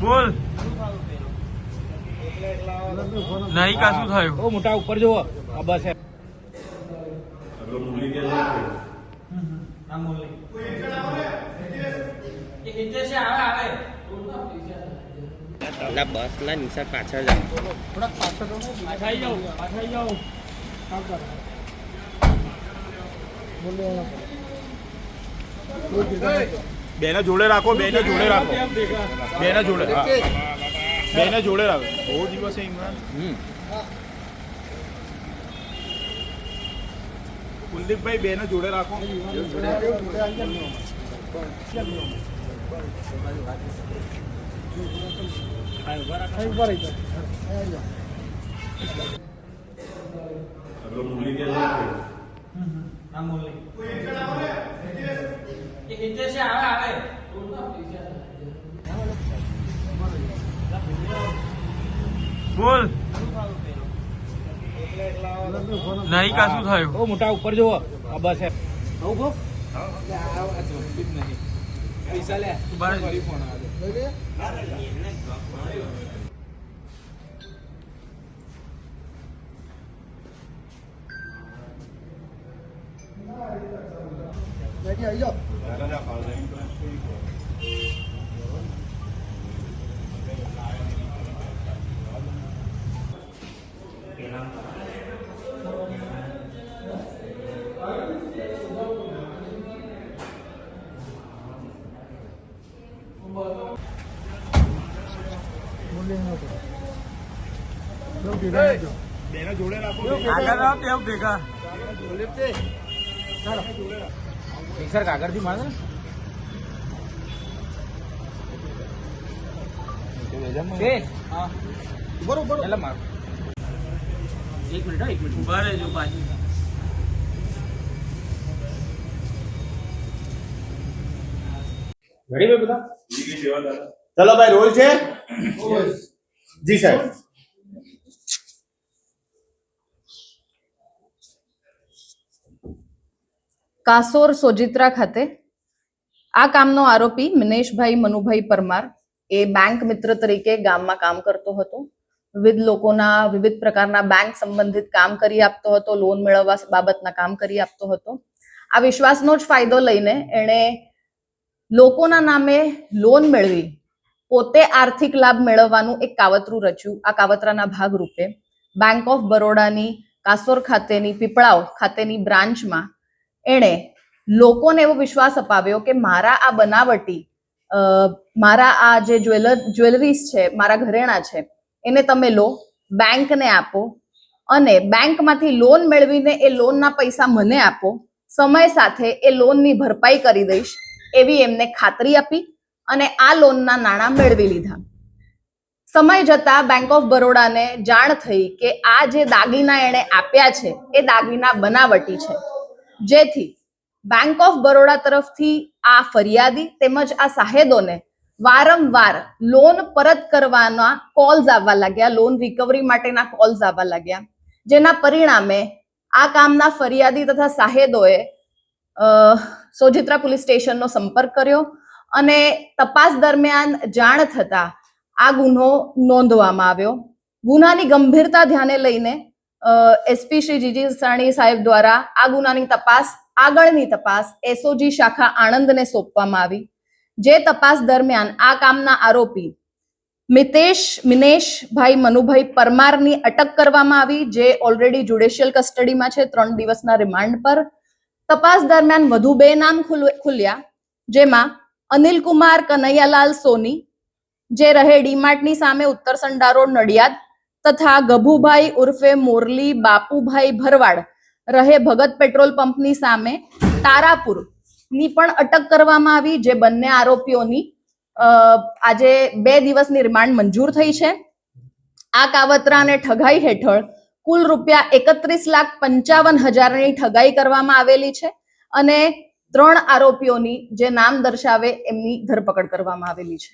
બોલ. નહીં કા શું થયું? ઓ મોટા ઉપર જુઓ. આ બસ હે ના બસ ના નિશાળ પાછળ જાઓ. થોડાક પાછળ પાછળ પાછા આવી જાઓ પાછા જાઓ. કામ કરો. બેને જોડે રાખો બેને જોડે રાખો. બેને જોડે બેને જોડે રાખો. બહુ દિવસે ઇમરાન કુલદીપભાઈ બેને જોડે રાખો. ઊભા રહી જાઓ. અહીં આવી જાઓ. બોલ? નહીં કા શું થયું? ઓ મોટા ઉપર જુઓ. આ બસ? રેડી આવી જાઓ. બોલી ન કરો. જો ભેગા આવી જાઓ. બેને જોડે રાખો આગળ આવ તેમ ભેગા મિક્સર કાગળથી મારે ને છે હા બરોબર એટલે માર એક મિનિટ હો, એક મિનિટ ઊભા રહેજો પાછી રેડી ભાઈ બધા ચલો ભાઈ રોલ છે જી સાહેબ કાસોર સોજિત્રા ખાતે આ કામનો આરોપી મિનેશભાઈ મનુભાઈ પરમાર એ બેંક મિત્ર તરીકે ગામમાં કામ કરતો હતો. વિવિધ લોકોના, વિવિધ પ્રકારના બેંક સંબંધિત કામ કરી આપતો હતો લોન મેળવવા બાબતના કામ કરી આપતો હતો. આ વિશ્વાસનો જ ફાયદો લઈને એણે લોકોના નામે લોન મેળવી. પોતે આર્થિક લાભ મેળવવાનું એક કાવતરું રચ્યું. આ કાવતરાના ભાગરૂપે બેંક ઓફ બરોડાની કાસોર ખાતેની, પીપળાવ ખાતેની બ્રાન્ચમાં એણે લોકોને એવો વિશ્વાસ અપાવ્યો કે મારા આ બનાવટી મારા આ જે જ્વેલર, જ્વેલરીઝ છે, મારા ઘરેણા છે, એને તમે લો, બેંકને આપો અને બેંકમાંથી લોન મેળવીને એ લોનના પૈસા મને આપો, સમય સાથે એ લોનની ભરપાઈ કરી દઈશ એવી એમને ખાતરી આપી અને આ લોનના નાણાં મેળવી લીધા. સમય જતા બેંક ઓફ બરોડાને જાણ થઈ કે આ જે દાગીના એણે આપ્યા છે, એ દાગીના બનાવટી છે. જેથી બેંક ઓફ બરોડા તરફથી આ ફરિયાદી તેમજ આ સાહેદોને વારંવાર લોન પરત કરવાના કોલ્સ આવવા લાગ્યા લોન રિકવરી માટેના કોલ્સ આવવા લાગ્યા, જેના પરિણામે આ કામના ફરિયાદી તથા સાહેદોએ સોજિત્રા પોલીસ સ્ટેશનનો સંપર્ક કર્યો અને તપાસ દરમિયાન જાણ થતા આ ગુનો નોંધવામાં આવ્યો. ગુનાની ગંભીરતા ધ્યાને લઈને એસપી શ્રી જીજી સાણી સાહેબ દ્વારા આ ગુનાની તપાસ, આગળની તપાસ એસઓજી શાખા આણંદને સોંપવામાં આવી. જે તપાસ દરમિયાન આ કામના આરોપી મિતેશ મિનેશભાઈ મનુભાઈ પરમારની અટક કરવામાં આવી, જે ઓલરેડી જ્યુડિશિયલ કસ્ટડીમાં છે, ત્રણ દિવસના રિમાન્ડ પર. તપાસ દરમિયાન વધુ બે નામ ખુલ્યા, જેમાં અનિલ કુમાર કનૈયાલાલ સોની, જે રહે ડીમાર્ટની સામે ઉત્તર સંડા રોડ નડિયાદ તથા ગભુભાઈ ઉર્ફે મોરલી બાપુભાઈ ભરવાડ રહે ભગત પેટ્રોલ પંપની સામે તારાપુરની પણ અટક કરવામાં આવી, જે બંને આરોપીઓની આજે બે દિવસની રિમાન્ડ મંજૂર થઈ છે. આ કાવતરા અને ઠગાઈ હેઠળ કુલ રૂપિયા એકત્રીસ લાખ પંચાવન હજારની ઠગાઈ કરવામાં આવેલી છે અને ત્રણ આરોપીઓની જે નામ દર્શાવે એમની ધરપકડ કરવામાં આવેલી છે.